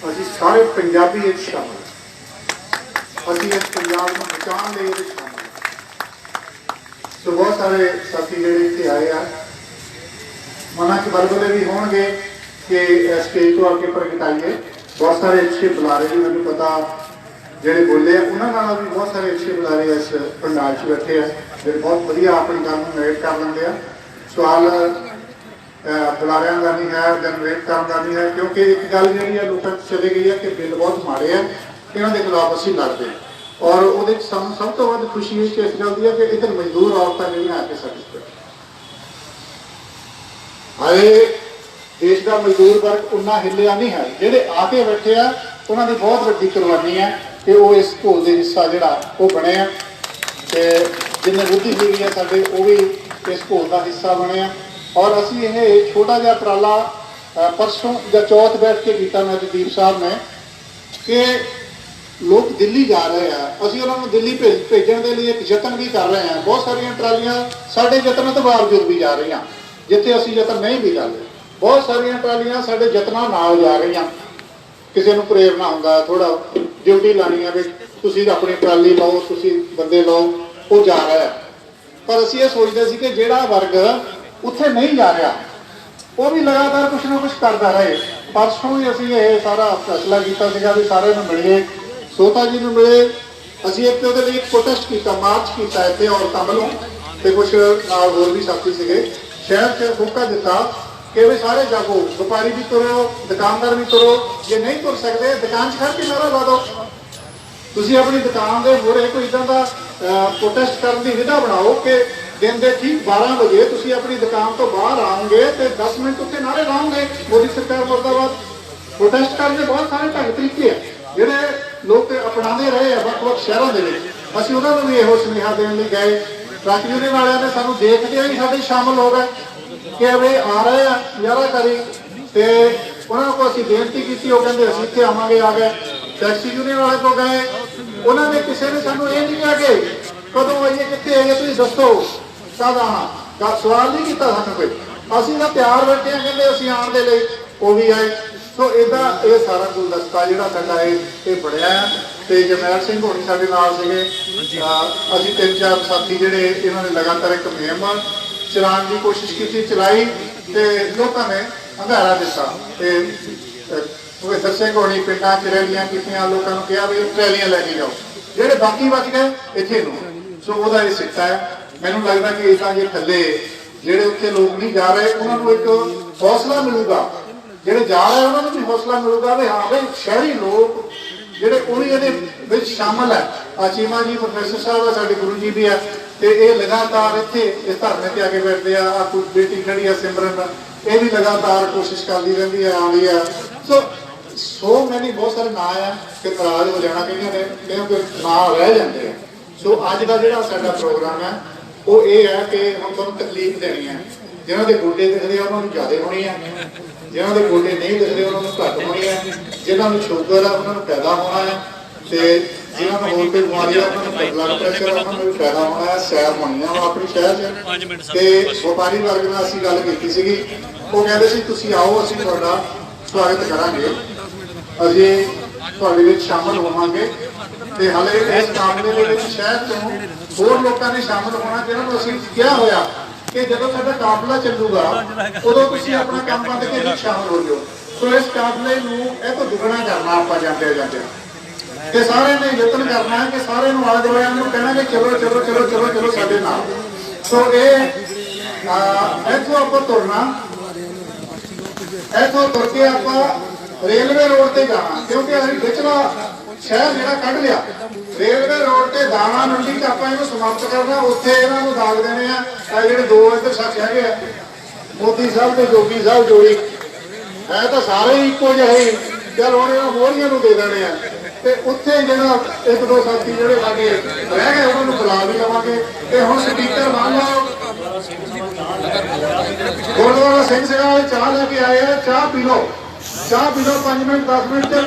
ਅਸੀਂ ਸਾਰੇ ਪੰਜਾਬੀ ਵਿੱਚ ਸ਼ਾਮਲ ਅਸੀਂ ਇਸ ਪੰਜਾਬ ਨੂੰ ਬਚਾਉਣ ਲਈ ਇਹਦੇ ਸ਼ਾਮਲ ਸੋ ਬਹੁਤ ਸਾਰੇ ਸਾਥੀ ਜਿਹੜੇ ਇੱਥੇ ਆਏ ਆ। ਮਨਾਂ 'ਚ ਬਲਬਲੇ ਵੀ ਹੋਣਗੇ ਕਿ ਇਸ ਸਟੇਜ ਤੋਂ ਆ ਕੇ ਪ੍ਰਗਟਾਈਏ ਬਹੁਤ ਸਾਰੇ ਅੱਛੇ ਬੁਲਾਰੇ ਵੀ ਮੈਨੂੰ ਪਤਾ ਜਿਹੜੇ ਬੋਲੇ ਆ, ਉਹਨਾਂ ਨਾਲ ਵੀ ਬਹੁਤ ਸਾਰੇ ਅੱਛੇ ਬੁਲਾਰੇ ਇਸ ਪੰਡਾਲ 'ਚ ਬੈਠੇ ਆ। ਜਿਹੜੇ ਬਹੁਤ ਵਧੀਆ ਆਪਣੀ ਗੱਲ ਨੂੰ ਨੇਟ ਕਰ ਲੈਂਦੇ ਆ। ਸਵਾਲ ਬੁਲਾਰਿਆਂ ਦਾ ਨਹੀਂ ਹੈ, ਜਨਰੇਟ ਕਰਨ ਦਾ ਨਹੀਂ ਹੈ, ਕਿਉਂਕਿ ਇੱਕ ਗੱਲ ਜਿਹੜੀ ਹੈ ਲੋਕਾਂ 'ਚ ਚਲੇ ਗਈ ਹੈ ਕਿ ਬਿੱਲ ਬਹੁਤ ਮਾੜੇ ਆ ਇਹਨਾਂ ਦੇ ਖਿਲਾਫ ਅਸੀਂ ਲੜਦੇ ਔਰ ਉਹਦੇ 'ਚ ਸਾਨੂੰ ਸਭ ਤੋਂ ਵੱਧ ਖੁਸ਼ੀ ਇਸ ਚੀਜ਼ ਦੀ ਹੈ ਕਿ ਇੱਧਰ ਮਜ਼ਦੂਰ ਔਰਤਾਂ ਜਿਹੜੀਆਂ ਆ ਕੇ ਸਾਡੀ ਹਾਏ, ਦੇਸ਼ ਦਾ ਮਜ਼ਦੂਰ ਵਰਗ ਉਨਾ ਹਿੱਲਿਆ ਨਹੀਂ ਹੈ। ਜਿਹੜੇ ਆ ਕੇ ਬੈਠੇ ਆ, ਉਹਨਾਂ ਦੀ ਬਹੁਤ ਵੱਡੀ ਕੁਰਬਾਨੀ ਹੈ ਕਿ ਉਹ ਇਸ ਘੋਲ ਦੇ ਹਿੱਸਾ ਜਿਹੜਾ ਉਹ ਬਣੇ ਆ। ਤੇ ਜਿੰਨੇ ਬੁੱਧੀਜੀਵੀ ਹੈ ਸਾਡੇ, ਉਹ ਵੀ ਇਸ ਘੋਲ ਦਾ ਹਿੱਸਾ ਬਣੇ ਆ। ਔਰ ਅਸੀਂ ਇਹ ਛੋਟਾ ਜਿਹਾ ਟਰਾਲਾ ਪਰਸੋਂ ਜਾਂ ਚੌਥ ਬੈਠ ਕੇ ਕੀਤਾ ਮੈਂ ਤੇ ਸਾਹਿਬ ਨੇ ਕਿ ਲੋਕ ਦਿੱਲੀ ਜਾ ਰਹੇ ਆ। ਅਸੀਂ ਉਹਨਾਂ ਨੂੰ ਦਿੱਲੀ ਭੇਜਣ ਦੇ ਲਈ ਇੱਕ ਯਤਨ ਵੀ ਕਰ ਰਹੇ ਹਾਂ ਬਹੁਤ ਸਾਰੀਆਂ ਟਰਾਲੀਆਂ ਸਾਡੇ ਯਤਨਾਂ ਤੋਂ ਬਾਵਜੂਦ ਵੀ ਜਾ ਰਹੀਆਂ। ਜਿੱਥੇ ਅਸੀਂ ਯਤਨ ਨਹੀਂ ਵੀ ਕਰਦੇ ਬਹੁਤ ਸਾਰੀਆਂ ਟਰਾਲੀਆਂ ਸਾਡੇ ਯਤਨਾਂ ਨਾਲ ਜਾ ਰਹੀਆਂ। ਕਿਸੇ ਨੂੰ ਪ੍ਰੇਰਣਾ ਹੁੰਦਾ ਥੋੜਾ ਡਿਊਟੀ ਲਾਣੀ ਆ ਵੀ ਤੁਸੀਂ ਆਪਣੀ ਟਰਾਲੀ ਲਓ, ਤੁਸੀਂ ਬੰਦੇ ਲਓ, ਉਹ ਜਾ ਰਿਹਾ। ਹੈ ਪਰ ਅਸੀਂ ਇਹ ਸੋਚਦੇ ਸੀ ਕਿ ਜਿਹੜਾ ਵਰਗ ਉੱਥੇ ਨਹੀਂ ਜਾ ਰਿਹਾ। ਉਹ ਵੀ ਲਗਾਤਾਰ ਕੁਝ ਨਾ ਕੁਝ ਕਰਦਾ ਰਹੇ। ਪਰਸੋਂ ਹੀ ਅਸੀਂ ਇਹ ਸਾਰਾ ਫੈਸਲਾ ਕੀਤਾ ਸੀਗਾ ਵੀ ਸਾਰਿਆਂ ਨੂੰ ਮਿਲੀਏ, ਸੋਤਾ ਜੀ ਨੂੰ ਮਿਲੇ। ਅਸੀਂ ਇੱਕ ਉਹਦੇ ਲਈ ਪ੍ਰੋਟੈਸਟ ਕੀਤਾ ਮਾਰਚ ਕੀਤਾ ਇੱਥੇ ਔਰਤਾਂ ਵੱਲੋਂ ਤੇ ਕੁਝ ਨਾਲ ਹੋਰ ਵੀ ਸਾਥੀ ਸੀਗੇ। ਸ਼ਹਿਰ 'ਚ ਹੋਕਾ ਦਿੱਤਾ ਕਿ ਵੀ ਸਾਰੇ ਜਾਗੋ, ਵਪਾਰੀ ਵੀ ਤੁਰੋ, ਦੁਕਾਨਦਾਰ ਵੀ ਤੁਰੋ। ਜੇ ਨਹੀਂ ਤੁਰ ਸਕਦੇ, ਦੁਕਾਨ 'ਚ ਖੜ ਕੇ ਨਾਰਾ ਲਾ ਦਿਓ। ਤੁਸੀਂ ਆਪਣੀ ਦੁਕਾਨ ਦੇ ਮੂਹਰੇ ਕੋਈ ਇਦਾਂ ਦਾ ਪ੍ਰੋਟੈਸਟ ਕਰਨ ਦੀ ਵਿਧਾ ਬਣਾਓ ਕਿ ਦਿਨ ਦੇ ਠੀਕ 12 ਵਜੇ ਤੁਸੀਂ ਆਪਣੀ ਦੁਕਾਨ ਤੋਂ ਬਾਹਰ ਆਓਗੇ ਤੇ 10 ਮਿੰਟ ਉੱਥੇ ਨਾਰੇ ਲਾਓਗੇ, ਮੋਦੀ ਸਰਕਾਰ ਮੁਰਦਾਬਾਦ। ਪ੍ਰੋਟੈਸਟ ਕਰਨ ਦੇ ਬਹੁਤ ਸਾਰੇ ਢੰਗ ਤਰੀਕੇ ਆ। ਜਿਹੜੇ ਲੋਕ ਅਪਣਾਉਂਦੇ ਰਹੇ ਆ ਵੱਖ-ਵੱਖ ਸ਼ਹਿਰਾਂ ਦੇ ਵਿੱਚ, ਅਸੀਂ ਉਹਨਾਂ ਨੂੰ ਵੀ ਇਹੋ ਸੁਨੇਹਾ ਦੇਣ ਲਈ ਗਏ। ਟਰੱਕ ਯੂਨੀਅਨ ਵਾਲਿਆਂ ਨੇ ਸਾਨੂੰ ਦੇਖਦੇ ਹੀ ਸਾਡੇ ਸ਼ਾਮਲ ਹੋ ਗਏ ਕਿ ਵੀ ਆ ਰਹੇ ਆ ਯਾਰਾ ਕਰੀ। ਤੇ ਉਹਨਾਂ ਕੋਲ ਅਸੀਂ ਬੇਨਤੀ ਕੀਤੀ, ਉਹ ਕਹਿੰਦੇ ਅਸੀਂ ਇੱਥੇ ਆਵਾਂਗੇ ਆ ਗਏ ਟੈਕਸੀ ਯੂਨੀਅਨ ਵਾਲੇ ਕੋਲ ਗਏ। ਉਹਨਾਂ ਨੇ ਕਿਸੇ ਨੇ ਸਾਨੂੰ ਇਹ ਨਹੀਂ ਕਿਹਾ ਕਿ ਕਦੋਂ ਆਈਏ, ਕਿੱਥੇ ਆਈਏ, ਤੁਸੀਂ ਦੱਸੋ। ਆਣਾ ਕਾ ਸਵਾਲ ਨਹੀਂ ਕੀਤਾ ਸਾਨੂੰ ਕੋਈ। ਅਸੀਂ ਤਾਂ ਤਿਆਰ ਬੈਠੇ ਆ ਕਹਿੰਦੇ ਅਸੀਂ ਆਉਣ ਦੇ ਲਈ। ਉਹ ਵੀ ਆਏ। ਸੋ ਇਹਦਾ ਇਹ ਸਾਰਾ ਗੁਲਦਸਤਾ ਜਿਹੜਾ ਸਾਡਾ ਇਹ ਇਹ ਬਣਿਆ ਹੈ। ਤੇ ਜਮੈਲ ਸਿੰਘ ਹੋਣੀ ਸਾਡੇ ਨਾਲ ਸੀਗੇ। ਅਸੀਂ ਤਿੰਨ ਚਾਰ ਸਾਥੀ ਜਿਹੜੇ ਇਹਨਾਂ ਨੇ ਲਗਾਤਾਰ ਇੱਕ ਮੁਹਿੰਮ ਚਲਾਉਣ ਦੀ ਕੋਸ਼ਿਸ਼ ਕੀਤੀ ਚਲਾਈ ਤੇ ਲੋਕਾਂ ਨੇ ਹੰਗਾਰਾ ਦਿੱਤਾ। ਤੇ ਉਹ ਸਿੰਘ ਹੋਣੀ ਪਿੰਡਾਂ ਚ ਰੈਲੀਆਂ ਕੀਤੀਆਂ ਲੋਕਾਂ ਨੂੰ ਕਿਹਾ ਵੀ ਟਰੈਲੀਆਂ ਲੈ ਕੇ ਜਾਓ। ਜਿਹੜੇ ਬਾਕੀ ਬਚ ਗਏ ਇੱਥੇ ਨੂੰ। ਸੋ ਉਹਦਾ ਇਹ ਸਿੱਟਾ ਹੈ। ਮੈਨੂੰ ਲੱਗਦਾ ਕਿ ਇਦਾਂ ਜੇ ਥੱਲੇ ਜਿਹੜੇ ਉੱਥੇ ਲੋਕ ਨਹੀਂ ਜਾ ਰਹੇ, ਉਹਨਾਂ ਨੂੰ ਇੱਕ ਹੌਸਲਾ ਮਿਲੂਗਾ। ਜਿਹੜੇ ਜਾ ਰਹੇ ਉਹਨਾਂ ਨੂੰ ਵੀ ਹੌਸਲਾ ਮਿਲੂਗਾ ਵੀ ਹਾਂ ਬਈ ਸ਼ਹਿਰੀ ਲੋਕ ਜਿਹੜੇ ਉਹ ਵੀ ਇਹਦੇ ਵਿੱਚ ਸ਼ਾਮਲ ਹੈ। ਆ ਜੀ, ਪ੍ਰੋਫੈਸਰ ਸਾਹਿਬ ਆ, ਸਾਡੇ ਗੁਰੂ ਜੀ ਵੀ ਆ, ਤੇ ਇਹ ਲਗਾਤਾਰ ਇੱਥੇ ਇਸ ਧਰਨੇ ਤੇ ਆ ਕੇ ਬੈਠਦੇ ਆ। ਆ ਕੋਈ ਬੇਟੀ ਖੜੀ ਆ, ਸਿਮਰਨ ਇਹ ਵੀ ਲਗਾਤਾਰ ਕੋਸ਼ਿਸ਼ ਕਰਦੀ ਰਹਿੰਦੀ ਆ ਆਉਂਦੀ ਆ। ਸੋ ਸੋ ਮੈਨੀ ਬਹੁਤ ਸਾਰੇ ਨਾਂ ਆ, ਕਿ ਨਾਰਾਜ਼ ਹੋ ਜਾਣਾ ਕਈਆਂ ਨੇ, ਕਿਉਂਕਿ ਨਾਂ ਰਹਿ ਜਾਂਦੇ ਆ। ਸੋ ਅੱਜ ਦਾ ਜਿਹੜਾ ਸਾਡਾ ਪ੍ਰੋਗਰਾਮ ਹੈ ਉਹ ਇਹ ਹੈ ਕਿ ਹੁਣ ਤੁਹਾਨੂੰ ਤਕਲੀਫ ਦੇਣੀ ਹੈ। ਜਿਨ੍ਹਾਂ ਦੇ ਗੋਡੇ ਦਿਖਦੇ ਆ ਉਹਨਾਂ ਨੂੰ ਜ਼ਿਆਦਾ ਹੋਣੀ ਹੈ। ਜਿਨ੍ਹਾਂ ਦੇ ਗੋਡੇ ਨਹੀਂ ਦਿਖਦੇ ਉਹਨਾਂ ਨੂੰ ਘੱਟ ਹੋਣੀ ਹੈ। ਜਿਨ੍ਹਾਂ ਨੂੰ ਸ਼ੂਗਰ ਆ ਉਹਨਾਂ ਨੂੰ ਪੈਦਾ ਹੋਣਾ ਹੈ। ਤੇ ਜਿਨ੍ਹਾਂ ਨੂੰ ਹੋਰ ਕੋਈ ਬਿਮਾਰੀ ਆ ਉਹਨਾਂ ਨੂੰ ਬਲੱਡ ਪ੍ਰੈਸ਼ਰ ਉਹਨਾਂ ਨੂੰ ਵੀ ਪੈਦਾ ਹੋਣਾ ਹੈ। ਸੈਰ ਹੋਣੀ ਆ ਉਹ ਆਪਣੀ ਸ਼ਹਿਰ 'ਚ। ਤੇ ਵਪਾਰੀ ਵਰਗ ਨਾਲ ਅਸੀਂ ਗੱਲ ਕੀਤੀ ਸੀਗੀ। ਉਹ ਕਹਿੰਦੇ ਸੀ ਤੁਸੀਂ ਆਓ ਅਸੀਂ ਤੁਹਾਡਾ ਸਵਾਗਤ ਕਰਾਂਗੇ। ਅਸੀਂ ਤੁਹਾਡੇ ਵਿੱਚ ਸ਼ਾਮਲ ਹੋਵਾਂਗੇ ਤੇ ਹਲੇ ਇਸ ਕਾਮਲੇ ਦੇ ਵਿੱਚ ਸ਼ਹਿਰ ਤੋਂ ਹੋਰ ਲੋਕਾਂ ਨੇ ਸ਼ਾਮਲ ਹੋਣਾ ਜਿਹਨਾਂ ਨੂੰ ਅਸੀਂ ਕਿਹਾ ਹੋਇਆ ਕਿ ਜਦੋਂ ਸਾਡਾ ਕਾਫਲਾ ਚੱਲੂਗਾ, ਉਦੋਂ ਤੁਸੀਂ ਆਪਣਾ ਕੰਮ ਬੰਦ ਕੇ ਵਿੱਚ ਸ਼ਾਮਲ ਹੋ ਜਾਓ। ਸੋ ਇਸ ਕਾਫਲੇ ਨੂੰ ਇਹ ਤੋਂ ਦੁੱਗਣਾ ਕਰਨਾ ਆਪਾਂ ਜਾਂਦੇ ਜਾਂਦੇ ਤੇ ਸਾਰਿਆਂ ਨੇ ਯਤਨ ਕਰਨਾ ਹੈ ਕਿ ਸਾਰੇ ਨੂੰ ਆਲੇ ਦੁਆਲੇ ਨੂੰ ਕਹਿਣਾ ਕਿ ਚਲੋ ਚਲੋ ਚਲੋ ਚਲੋ ਚਲੋ ਸਾਡੇ ਨਾਲ। ਸੋ ਇਹ ਇੱਥੋਂ ਆਪਾਂ ਤੁਰਨਾ। ਇੱਥੋਂ ਤੁਰ ਕੇ ਆਪਾਂ ਰੇਲਵੇ ਰੋਡ ਤੇ ਜਾਣਾ, ਕਿਉਂਕਿ ਅਸੀਂ ਵਿਚਲਾ ਸ਼ਹਿਰ ਜਿਹੜਾ ਕੱਢ ਲਿਆ, ਰੇਲਵੇ ਰੋਡ ਤੇ ਦਾਣਾ ਮੰਡੀ ਚ ਆਪਾਂ ਇਹਨੂੰ ਸਮਾਪਤ ਕਰਨਾ, ਉੱਥੇ ਇਹਨਾਂ ਨੂੰ ਦਾਗ ਦੇਣੇ ਆ। ਇਹ ਜਿਹੜੇ ਦੋ ਇੱਧਰ ਸ਼ਖਸ ਹੈਗੇ ਆ, ਮੋਦੀ ਸਾਹਿਬ ਤੇ ਜੋਗੀ ਸਾਹਿਬ ਜੋੜੀ ਹੈ ਤਾਂ ਸਾਰੇ ਹੀ ਇੱਕੋ ਜਿਹੇ ਚਲ ਹੁਣ ਇਹਨਾਂ ਮੋਹਰੀਆਂ ਨੂੰ ਦੇ ਦੇਣੇ ਆ। ਤੇ ਉੱਥੇ ਜਿਹੜਾ ਇੱਕ ਦੋ ਸਾਥੀ ਜਿਹੜੇ ਸਾਡੇ ਰਹਿ ਗਏ, ਉਹਨਾਂ ਨੂੰ ਬੁਲਾ ਵੀ ਲਵਾਂਗੇ। ਤੇ ਹੁਣ ਸਪੀਕਰ ਮੰਨ ਲਓ ਗੁਰਦੁਆਰਾ ਸਿੰਘ ਸਭਾ ਚਾਹ ਲੈ ਕੇ ਆਏ ਆ, ਚਾਹ ਪੀ ਲਓ। ਚਾਹ ਪੀ ਲਓ 5 ਮਿੰਟ 10 ਮਿੰਟ ਤੇ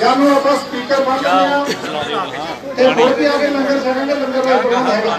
ਜਾਨੂੰ ਆਪਾਂ ਸਪੀਕਰ ਬੰਦ ਲੈਂਦੇ ਆ। ਤੇ ਹੋਰ ਵੀ ਆ ਕੇ ਲੰਗਰ ਛਕਾਂਗੇ ਲੰਗਰ ਦਾ ਪ੍ਰਬੰਧ ਹੈਗਾ।